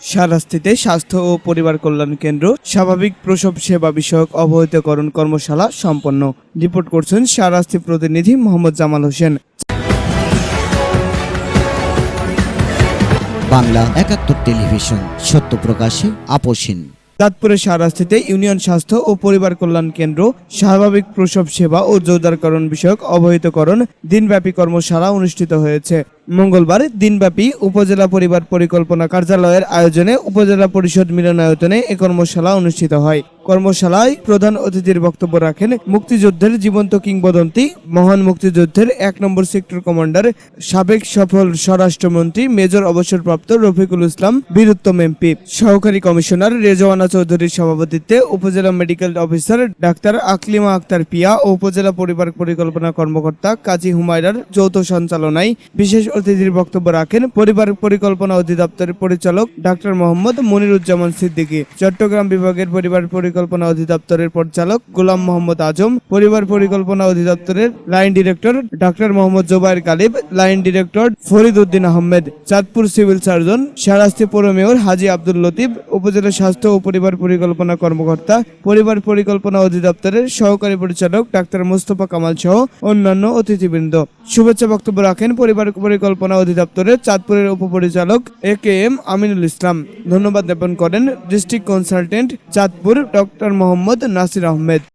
সারাস্তিতে স্বাস্থ্য ও পরিবার কল্যাণ কেন্দ্র, স্বাভাবিক প্রসব সেবা বিষয়ক অবহিতকরণ কর্মশালা সম্পন্ন। রিপোর্ট করছেন সারাস্তি প্রতিনিধি মোহাম্মদ জামাল হোসেন। বাংলা একাত্তর টেলিভিশন, সত্য প্রকাশে আপোষহীন চাঁদপুরের সারাস্তিতে ইউনিয়ন স্বাস্থ্য ও পরিবার কল্যাণ কেন্দ্র, স্বাভাবিক প্রসব সেবা ও জোরদারকরণ বিষয়ক অবহিতকরণ দিনব্যাপী কর্মশালা অনুষ্ঠিত হয়েছে। মঙ্গলবার দিনব্যাপী উপজেলা পরিবার পরিকল্পনা কার্যালয়ের আয়োজনে উপজেলা পরিষদ মিলনায়তনে এ কর্মশালা অনুষ্ঠিত হয়। কর্মশালায় প্রধান অতিথির বক্তব্য রাখেন মুক্তিযুদ্ধের জীবন্ত কিংবদন্তি, মহান মুক্তিযুদ্ধের এক নম্বর সেক্টর কমান্ডার, সাবেক সফল স্বরাষ্ট্রমন্ত্রী, মেজর অবসরপ্রাপ্ত রফিকুল ইসলাম, বীরুত্তম এমপি, সহকারী কমিশনার রেজওয়ানা চৌধুরীর সভাপতিত্বে উপজেলা medical officer doctor Aklima Akter Piya ও উপজেলা পরিবার পরিকল্পনা কর্মকর্তা কাজী হুমায়রার যৌথ সঞ্চালনায় বিশেষ অতিথির বক্তব্য রাখেন পরিবার পরিকল্পনা অধিদপ্তরের পরিচালক ডাক্তার মোহাম্মদ মনিরুজ্জামান সিদ্দিকী, চট্টগ্রাম বিভাগের পরিবার পরিকল্পনা অধিদপ্তরের পরিচালক গোলাম মোহাম্মদ আজম, পরিবার পরিকল্পনা অধিদপ্তরের line director doctor Mohammad Zobayer Galib line director Farid Uddin Ahmed, Chandpur civil surgeon Shahrasti পৌর মেয়র হাজি আব্দুল লতিফ, উপজেলা স্বাস্থ্য ও পরিবার পরিকল্পনা কর্মকর্তা, পরিবার পরিকল্পনা অধিদপ্তরের সহকারী পরিচালক ডাক্তার মুস্তফা কামাল সহ অন্যান্য অতিথিবৃন্দ। শুভেচ্ছা বক্তব্য রাখেন পরিবার পরিকল্পনা অধিদপ্তরের চাঁদপুরের উপপরিচালক এ কে এম আমিনুল ইসলাম। ধন্যবাদ জ্ঞাপন করেন district consultant, Chandpur doctor Mohammad Nasir Ahmed.